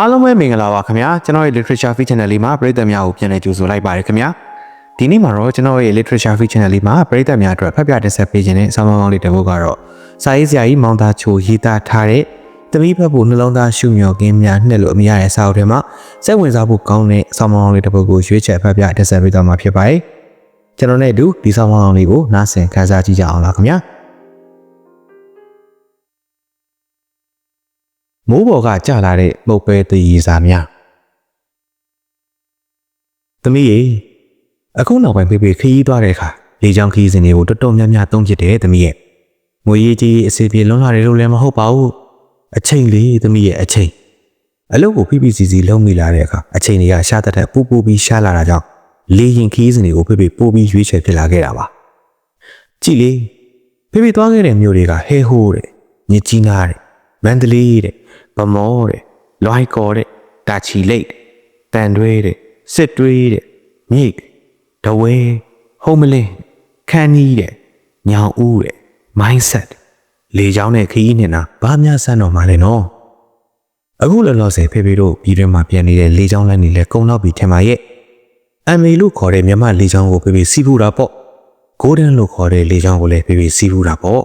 အားလုံးပဲမင်္ဂလာပါခင်ဗျာကျွန်တော်ရဲ့ literature feed channel လေးမှာပရိသတ်များကိုပြန်လည်ကြိုဆိုလိုက်ပါတယ်ခင်ဗျာဒီနေ့မှာတော့ကျွန်တော်ရဲ့ literature feed channel လေးမှာပရိသတ်များအတွက်ဖတ်ပြတင်ဆက်ပေးခြင်းနဲ့ဆောင်းပါးကောင်းလေးတစ်ပုဒ်ကတော့စာရေးဆရာကြီးမောင်သားချိုရေးသားထားတဲ့သမီးဖတ်ဖို့နှလုံးသားရှုမြော်ကင်းများနှစ်လို့အမည်ရတဲ့စာအုပ်ထဲမှာစိတ်ဝင်စားဖို့ကောင်းတဲ့ဆောင်းပါးကောင်းလေးတစ်ပုဒ်ကိုရွေးချယ်ဖတ်ပြတင်ဆက်ပေးသွားမှာဖြစ်ပါတယ်ကျွန်တော်နဲ့အတူဒီဆောင်းပါးကောင်းလေးကိုနားဆင်ခန်းစားကြည့်ကြအောင်လားခင်ဗျာ မိုးပေါ်ကကျလာတဲ့ပုတ်ပဲတည်ရည်စာများသမီးရေအခုနောက်ပိုင်းဖေဖေခရီးသွားတဲ့အခါလေချောင်းခရီးစဉ်တွေကိုတော်တော်များများသုံးဖြစ်တယ်သမီးရဲ့ငွေရေးကြီးအစီအပြေလွန်လာတယ်လို့လည်းမဟုတ်ပါဘူးအချိန်လေးသမီးရဲ့အချိန်အလုပ်ကိုဖိဖိစီစီလုံးမိလာတဲ့အခါအချိန်တွေကရှားတတ်တဲ့ပူပူပြီးရှားလာတာကြောင့်လေရင်ခရီးစဉ်တွေကိုဖေဖေပို့ပြီးရွေးချယ်ဖြစ်လာခဲ့တာပါကြည်လေဖေဖေသွားခဲ့တဲ့မြို့တွေကဟဲဟိုးတဲ့မြစ်ကြီးနားတဲ့ မန္တလေးတဲ့ဗမောတဲ့လွိုက်ကော်တဲ့တာချီလိတ်တန်တွဲတဲ့စစ်တွေးတဲ့မြိတ်ဒဝဲဟုံးမလင်းခန်းကြီးတဲ့ညောင်ဦးတဲ့ mindset လေချောင်းတဲ့ခရီးနေတာဘာများဆန်းတော်မှာလဲနော်အခုလောလောဆယ်ဖေဖေတို့ပြည်တွင်းမှာပြန်နေတဲ့လေချောင်းလမ်းတွေလည်းကုံတော့ပြီထင်ပါရဲ့အမေလို့ခေါ်တဲ့မြမလေချောင်းကိုဖေဖေစီးဖူးတာပေါ့ golden လို့ခေါ်တဲ့လေချောင်းကိုလည်းဖေဖေစီးဖူးတာပေါ့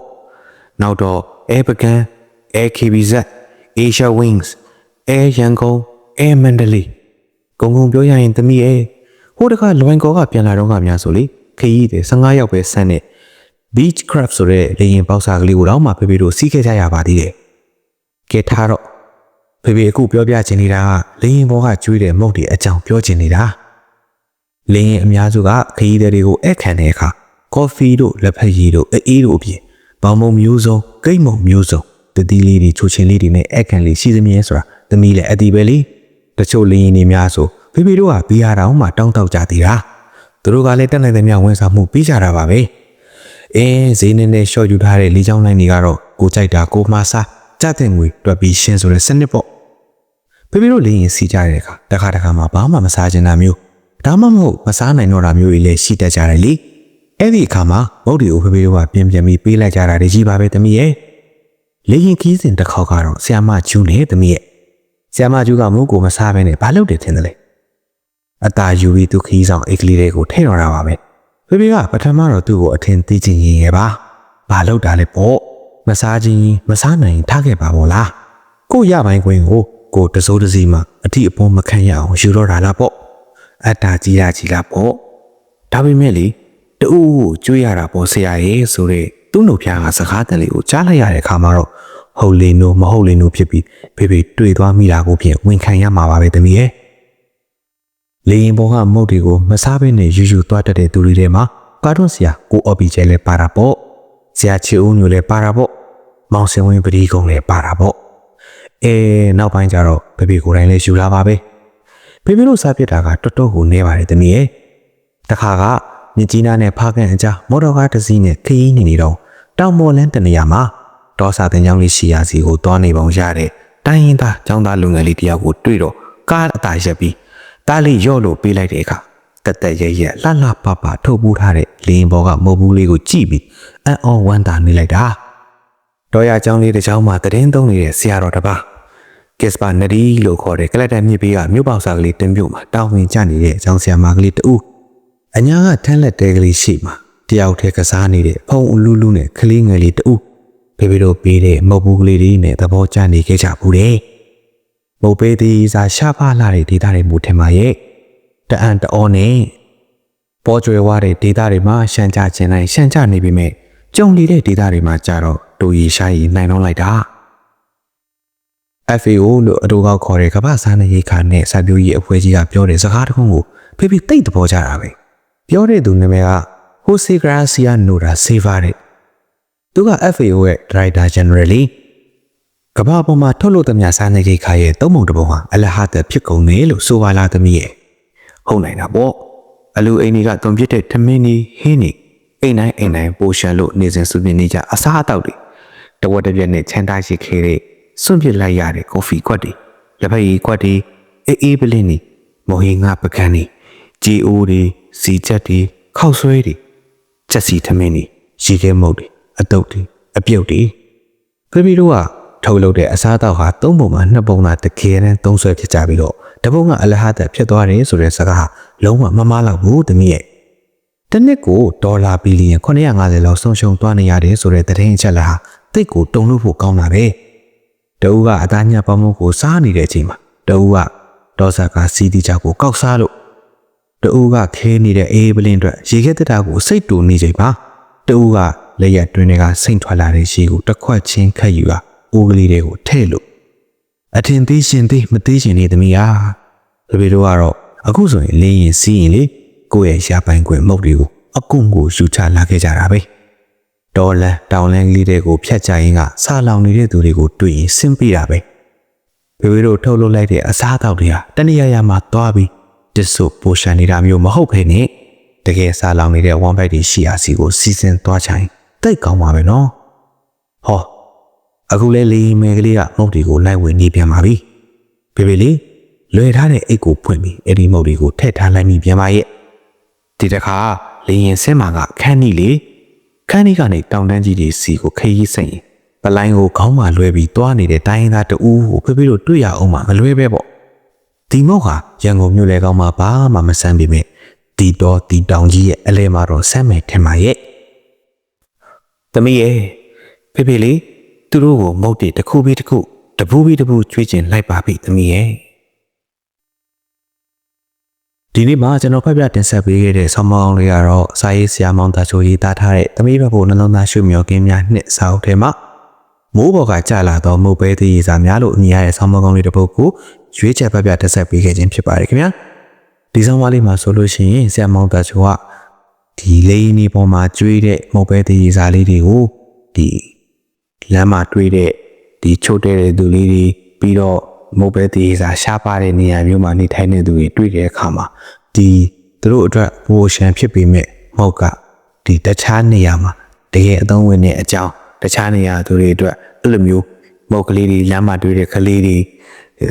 နောက်တော့ air began air kbz asia wings air ရန်ကုန် air mandalay ဂုံဂုံပြောရရင်သမီးရဲ့ဟိုတခါလွိုင်ကောကပြန်လာတော့ကများဆိုလေခရီးတယ်15ယောက်ပဲဆန်းတဲ့ beach crab ဆိုတဲ့လေရင်ပေါက်စားကလေးကိုတော့မှဖေဖေတို့စီးခဲ့ကြရပါသေးတယ်ကဲထားတော့ဖေဖေအခုပြောပြချင်နေတာကလေရင်ဘောကကျွေးတဲ့မုတ်တွေအကြောင်းပြောချင်နေတာလေရင်အများစုကခရီးသည်တွေကိုဧည့်ခံတဲ့အခါကော်ဖီတို့လက်ဖက်ရည်တို့အေးတို့အပြင်ဘောင်မုံမျိုးစုံဂိတ်မုံမျိုးစုံ တတိလေးတွေချိုချင်းလေးတွေနဲ့ဧည့်ခံလေးရှိသမြဲဆိုတာသမီးလည်းအတီးပဲလေတချို့လေရင်တွေများဆိုဖေဖေတို့ကဘီယာတောင်မှတောင်းတောက်ကြသေးတာသူတို့ကလည်းတက်နိုင်တဲ့မြဝန်ဆောင်မှုပြီးကြတာပါပဲအင်းဈေးနေနဲ့ရှော့ယူထားတဲ့လေးချောင်းလိုင်းတွေကတော့ကိုကြိုက်တာကိုမှားစားကြတဲ့ငွေတွက်ပြီးရှင်းဆိုတဲ့စနစ်ပေါ့ဖေဖေတို့လေရင်စီကြတဲ့အခါတခါတခါမှဘာမှမစားချင်တာမျိုးဒါမှမဟုတ်မစားနိုင်တော့တာမျိုးတွေလည်းရှိတတ်ကြတယ်လေအဲ့ဒီအခါမှာမုတ်ဒီကိုဖေဖေတို့ကပြင်ပြင်ပြီးပေးလိုက်ကြတာတွေကြီးပါပဲတမီးရဲ့ လေရင်ခီးစဉ်တစ်ခေါက်ကတော့ဆီယမကျူးနဲ့တမီးရဲ့ဆီယမကျူးကမုတ်ကိုမစားဘဲနဲ့ဘာလုပ်တယ်ထင်တယ်လဲအตาယူပြီးသူခီးဆောင်အိတ်ကလေးတွေကိုထည့်တော့တာပါပဲဖေဖေကပထမတော့သူ့ကိုအထင်သေးချင်ရင်ရဲ့ပါဘာလုပ်တာလဲပေါ့မစားချင်းမစားနိုင်ထားခဲ့ပါဘောလားကို့ရပိုင်းခွင်ကိုကိုတစိုးတစည်းမှအထီးအပေါ်မခံရအောင်ယူတော့တာလားပေါ့အတ္တာကြီးရကြီးလားပေါ့ဒါပေမဲ့လေတူကိုကျွေးရတာပေါ့ဆရာရဲ့ဆိုတဲ့ သူ့နှုတ်ဖျားကစကားတန်လေးကိုကြားလိုက်ရတဲ့အခါမှာတော့ဟုတ်လေနို့မဟုတ်လေနို့ဖြစ်ပြီးဖေဖေတွေ့သွားမိတာကိုဖြင့်ဝန်ခံရမှာပါပဲတမီးရဲ့လေရင်ပေါ်ကမုတ်တွေကိုမစားဘဲနဲ့ယူယူသွားတတ်တဲ့သူတွေထဲမှာကာတွန်းဆရာကိုအော်ပီကျဲလည်းပါတာပေါ့ဆရာချီဦးမျိုးလည်းပါတာပေါ့မောင်စင်ဝင်းပတိကုံလည်းပါတာပေါ့အဲနောက်ပိုင်းကျတော့ဖေဖေကိုယ်တိုင်လည်းယူလာပါပဲဖေဖေတို့စားပြစ်တာကတော်တော်ကိုနေပါတယ်တမီးရဲ့တခါကမြစ်ကြီးနားနဲ့ဖားကန်အကြားမော်တော်ကားတစ်စီးနဲ့ခရီးနေနေတော့ တောင်မော်လန်းတနေရာမှာဒေါ်စာတင်ကြောင်းလေးရှိရာစီကိုသွားနေပုံရတဲ့တိုင်းရင်းသားចောင်းသားလူငယ်လေးတယောက်ကိုတွေ့တော့ကားအတားရက်ပြီးတားလေးရော့လို့ပေးလိုက်တဲ့အခါတက်တက်ရဲရဲလှလှပပထုတ်ပူးထားတဲ့လင်းဘောကမုတ်ဘူးလေးကိုကြည့်ပြီးအံ့ဩဝမ်းသာနေလိုက်တာတော်ရចောင်းလေးတစ်ချောင်းမှာတည်င်းသုံးနေတဲ့ဆရာတော်တစ်ပါးကစ္စပါနဒီလို့ခေါ်တဲ့ကလတ်တန်မြစ်ဘေးကမြို့ပေါက်စာကလေးတင်ပြုတ်မှာတောင်းဝင်ကြနေတဲ့အကြောင်းဆရာမကလေးတူအညာကထန်းလက်တဲကလေးရှိမှာတ ယောက်တည်းကစားနေတဲ့ဖုံအလူလူနဲ့ကလေးငယ်လေးတူဖေဖေတို့ပေးတဲ့မုတ်ဘူးကလေးတွေနဲ့သဘောကျနေခဲ့ကြဘူးတဲ့မုတ်ပေးသည်စာရှားဖားလာတဲ့ဒေတာတွေမူထင်ပါရဲ့တအံ့တအောနဲ့ပေါ်ကျွယ်ဝတဲ့ဒေတာတွေမှာရှမ်းကြခြင်းတိုင်းရှမ်းကြနေပြီမဲ့ကြုံနေတဲ့ဒေတာတွေမှာကြတော့တူရီရှာရီနိုင်တော့လိုက်တာ FAO လို့အတူကောက်ခေါ်တဲ့ကမ္ဘာစားနေရိတ်ခါနဲ့စာပြိုးကြီးအဖွဲ့ကြီးကပြောတဲ့စကားတစ်ခုကိုဖေဖေသိတ်သဘောကျတာပဲပြောတဲ့သူနာမည်က Jose Gracia Nora Silva တဲ့သူက FAO ရဲ့ Director General လီကမ္ဘာပေါ်မှာထုတ်လုပ်သမျှစားနေရိတ်ခါရဲ့သုံးပုံတစ်ပုံဟာအလဟတ်ဖြစ်ကုန်တယ်လို့ဆိုပါလားသမီးရဲ့ဟုတ်နိုင်တာပေါ့အလူအိမ်တွေကတွန်ပြစ်တဲ့ထမင်းကြီးဟင်းကြီးအိမ်တိုင်းအိမ်တိုင်းပိုရှန်လို့နေစဉ်စုပြနေကြအစားအသောက်တွေတဝက်တစ်ပြက်နဲ့ချမ်းသာရှိခဲတဲ့စွန့်ပစ်လိုက်ရတဲ့ကော်ဖီခွက်တွေလက်ဖက်ရည်ခွက်တွေအေးအေးပလင်းတွေမော်ဟင်းငါပကန်းတွေဂျီအိုတွေစီချက်တွေခောက်ဆွဲတွေ ချက်စီထမင်းတွေရီခဲမုတ်တွေအတုပ်တွေအပြုတ်တွေဖေဖေတို့ကထုတ်လုပ်တဲ့အစားအသောက်ဟာသုံးပုံမှာနှစ်ပုံသာတကယ်တမ်းသုံးဆွဲဖြစ်ကြပြီးတော့တပုံကအလဟတ်ဖြစ်သွားတယ်ဆိုတဲ့စကားဟာလုံးဝမမားလောက်ဘူးတမီးရဲ့တစ်နှစ်ကိုဒေါ်လာဘီလီယံ950လောက်ဆုံးရှုံးသွားနေရတယ်ဆိုတဲ့သတင်းအချက်လက်ဟာတိတ်ကိုတုံလို့ဖို့ကောင်းတာပဲတအူးကအသားညပေါင်းမှုကိုစားနေတဲ့အချိန်မှာတအူးကဒေါ်ဆာကစီတီချောက်ကိုကောက်စားလို့ တအူးကခဲနေတဲ့အေးပလင်းအတွက်ရေခဲတက်တာကိုစိတ်တူနေချိန်ပါတအူးကလက်ရက်တွင်တွေကစိတ်ထွက်လာတဲ့ရေကိုတစ်ခွက်ချင်းခတ်ယူကအိုးကလေးတွေကိုထဲ့လို့အထင်သေးရှင်သေးမသေးရှင်နေသမီးဟာတပည့်တို့ကတော့အခုဆိုရင်လင်းရင်စီးရင်လေကိုယ့်ရဲ့ရှားပိုင်ခွင့်မုတ်တွေကိုအကုန့်ကိုယူချလာခဲ့ကြတာပဲဒေါ်လန်တောင်လန်းကလေးတွေကိုဖြတ်ချရင်းကဆာလောင်နေတဲ့သူတွေကိုတွေ့ရင်ဆင်းပြတာပဲဘေဘေတို့ထုတ်လုပ်လိုက်တဲ့အစားအသောက်တွေဟာတဏှာရမှာသွားပြီး တစ်ဆုပ်ပိုရှန်နေတာမျိုးမဟုတ်ဘဲနဲ့တကယ်ဆာလောင်နေတဲ့ဝမ်ဘိုက်တွေရှိရာစီကိုစီစဉ်သွားချိုင်တိတ်ကောင်းပါပဲနော်ဟောအခုလဲလီမဲကလေးကမုတ်တီကိုလိုက်ဝင်နေပြန်ပါပြီဘေဘေလေးလွယ်ထားတဲ့အိတ်ကိုဖွင့်ပြီးအဲ့ဒီမုတ်တီကိုထည့်ထားလိုက်မိပြန်ပါရဲ့ဒီတစ်ခါလေရင်ဆင်းမာကခန်းနီလေခန်းနီကနေတောင်တန်းကြီးတွေစီကိုခရီးစိတ်ရင်ပလိုင်းကိုခေါင်းမှလွှဲပြီးတွားနေတဲ့တိုင်းရင်းသားတူကိုဖေဖေတို့တွေ့ရအောင်မှမလွဲပဲပေါ့ ဒီမုတ်ဟာရန်ကုန်မြို့လေကောင်းမှာဘာမှမဆန်းပေမဲ့တီတော်တီတောင်ကြီးရဲ့အလဲမှာတော့ဆမ်းမယ်ထင်ပါရဲ့သမီးရဲ့ဖေဖေလေးသူတို့ကိုမုတ်တေတစ်ခုပြီးတစ်ခုတပူးပြီးတပူးချွေးကျင်လိုက်ပါပြီသမီးရဲ့ဒီနေ့မှာကျွန်တော်ဖတ်ပြတင်ဆက်ပေးခဲ့တဲ့ဆောင်းမောင်းလေးကတော့စာရေးဆရာမောင်တာချိုရေးသားထားတဲ့သမီးဘက်ကိုနှလုံးသားရှုမြော်ကင်းများနှစ်စာအုပ်ထဲမှာမိုးပေါ်ကကြာလာသောမုတ်ပဲသေးရေးစာများလို့အမည်ရတဲ့ဆောင်းမောင်းလေးတစ်ပုဒ်ကို ရွေးချယ်ဖတ်ပြတင်ဆက်ပေးခဲ့ခြင်းဖြစ်ပါတယ်ခင်ဗျာဒီဆောင်းပါးလေးမှာဆိုလို့ရှိရင်ဆရာမောင်တာချိုကဒီလေးနေပေါ်မှာကျွေးတဲ့မုတ်ပဲသေးရေးစာလေးတွေကိုဒီလမ်းမှာတွေ့တဲ့ဒီချုပ်တဲ့သူလေးတွေပြီးတော့မုတ်ပဲတေးစာရှားပါတဲ့နေရာမျိုးမှာနေထိုင်နေသူတွေတွေ့တဲ့အခါမှာဒီသူတို့အတွက်ဘူရှန်ဖြစ်ပေမဲ့မဟုတ်ကဒီတခြားနေရာမှာတကယ်အသုံးဝင်တဲ့အကြောင်းတခြားနေရာသူတွေအတွက်အဲ့လိုမျိုး မုတ်ကလေးတွေလမ်းမှာတွေ့တဲ့ကလေးတွေ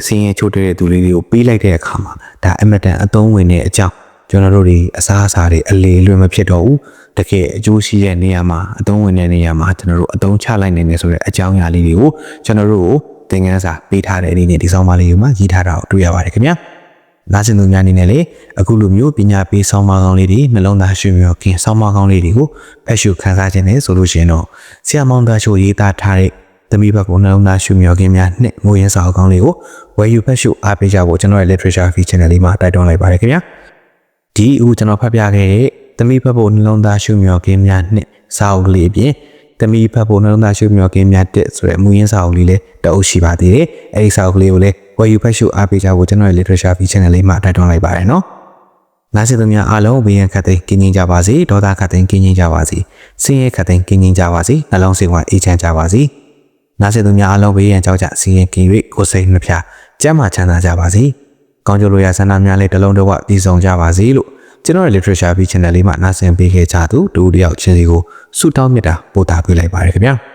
စင်းရဲချိုးတဲ့သူလေးတွေကိုပေးလိုက်တဲ့အခါမှာဒါအမတန်အသုံးဝင်တဲ့အကြောင်းကျွန်တော်တို့တွေအစားအစာတွေအလေလွင့်မဖြစ်တော့ဘူးတကယ်အကျိုးရှိတဲ့နေရာမှာအသုံးဝင်တဲ့နေရာမှာကျွန်တော်တို့အသုံးချလိုက်နိုင်တယ်ဆိုတဲ့အကြောင်းအရာလေးတွေကိုကျွန်တော်တို့ကိုသင်ခန်းစာပေးထားတဲ့အနေနဲ့ဒီဆောင်ပါလေးကိုမှရေးထားတာကိုတွေ့ရပါတယ်ခင်ဗျာနားစင်သူများအနေနဲ့လေအခုလိုမျိုးပညာပေးဆောင်းပါးကောင်းလေးတွေနှလုံးသားရွှေမြော်ကင်းဆောင်းပါးကောင်းလေးတွေကိုဖက်ရှုခန်းစားခြင်းနဲ့ဆိုလို့ရှိရင်တော့ဆရာမောင်သားချိုရေးသားထားတဲ့ သမီးဘက်ကိုနှလုံးသားရွှေမြော်ကင်းများနဲ့ငိုရင်စာအုပ်ကောင်းလေးကိုဝယ်ယူဖက်ရှုအားပေးကြဖို့ကျွန်တော်ရဲ့ literature fee channel လေးမှာတိုက်တွန်းလိုက်ပါတယ်ခင်ဗျာဒီအခုကျွန်တော်ဖတ်ပြခဲ့တဲ့သမီးဖတ်ဖို့နှလုံးသားရှုမြော်ကင်းများနှစ်စာအုပ်ကလေးအပြင်သမီးဖတ်ဖို့နှလုံးသားရှုမြော်ကင်းများတစ်ဆိုတဲ့မူရင်းစာအုပ်လေးလည်းတအုပ်ရှိပါသေးတယ်။အဲဒီစာအုပ်ကလေးကိုလည်းဝယ်ယူဖတ်ရှုအားပေးကြဖို့ကျွန်တော်ရဲ့ literature fee channel လေးမှာတိုက်တွန်းလိုက်ပါတယ်နော်။နားဆင်သူများအားလုံးဘေးရန်ခတ်သိမ်းကင်းငြိမ်းကြပါစေဒေါသခတ်သိမ်းကင်းငြိမ်းကြပါစေဆင်းရဲခတ်သိမ်းကင်းငြိမ်းကြပါစေနှလုံးစိတ်ဝမ်းအေးချမ်းကြပါစေ နားဆင်သူများအားလုံးဘေးရန်ကြောက်ကြဆင်းရဲကင်း၍ကိုယ်စိတ်နှဖျားကျမ်းမာချမ်းသာကြပါစေကောင်းကျိုးလိုရာဆန္ဒများလေးတစ်လုံးတစ်ဝပြည့်စုံကြပါစေလို့ကျွန်တော်ရဲ့ literature ပြီး channel လေးမှာနားဆင်ပေးခဲ့ကြသူတူတယောက်ချင်းစီကိုဆုတောင်းမြတ်တာပို့တာပေးလိုက်ပါရခင်ဗျာ။